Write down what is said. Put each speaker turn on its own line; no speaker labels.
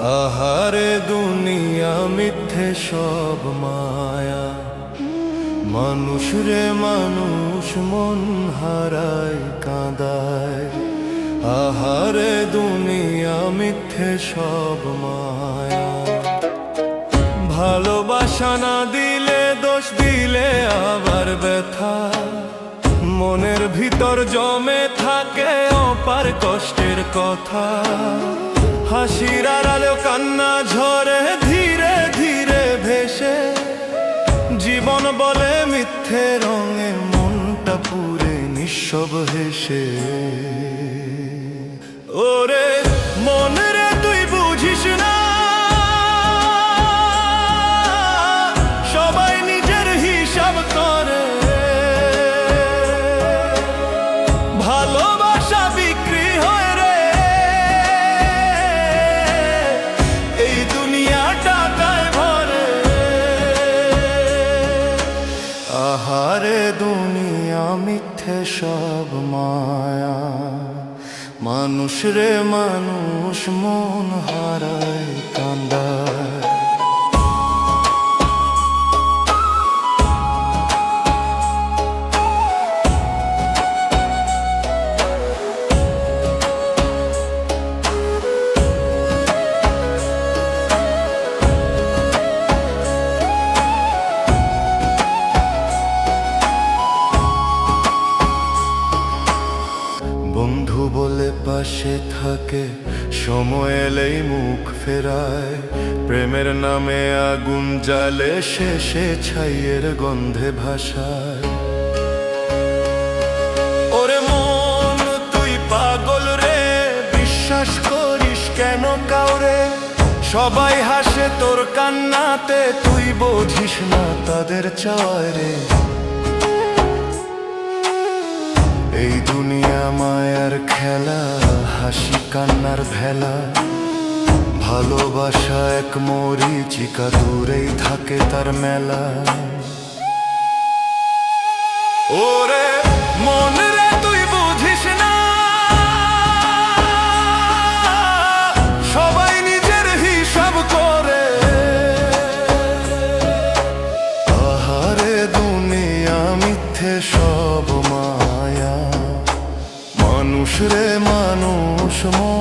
আহারে দুনিয়া, মিথ্যে সব মায়া। মানুষ রে মানুষ, মন হারায়, কাঁদায়। আহারে দুনিয়া, মিথ্যে সব মায়া। ভালোবাসা না দিলে দোষ দিলে আবার ব্যথা। মনের ভিতর জমে থাকে অপার কষ্টের কথা। হাসির আলো কান্না ঝরে ধীরে ধীরে ভেসে। জীবন বলে মিথ্যে রঙে মনটা পুরে নিঃসব হেসে। আহারে দুনিয়া মিথ্যে সব মায়া। মানুষ রে মানুষ মন হারায় কান্দায়। বন্ধু বলে পাশে থাকে। সময় এলেই মুখ ফেরায়। প্রেমের নামে আগুন জালে শেষে ছাইয়ের গন্ধে ভাসায়। ওরে মন, তুই পাগল রে, বিশ্বাস করিস কেন কাউরে? সবাই হাসে তোর কান্নাতে, তুই বোঝিস না তাদের চায় রে। দুনিয়া মায়ার খেলা, হাসি কান্নার ভেলা। ভালোবাসা এক মরিচিকা দূরেই থাকে তার মেলা। ওরে, মন রে, তুই বুঝিস না। সবাই নিজের হিসাব করে। আহারে, দুনিয়া মিথ্যে সব। রে মানুষ মন।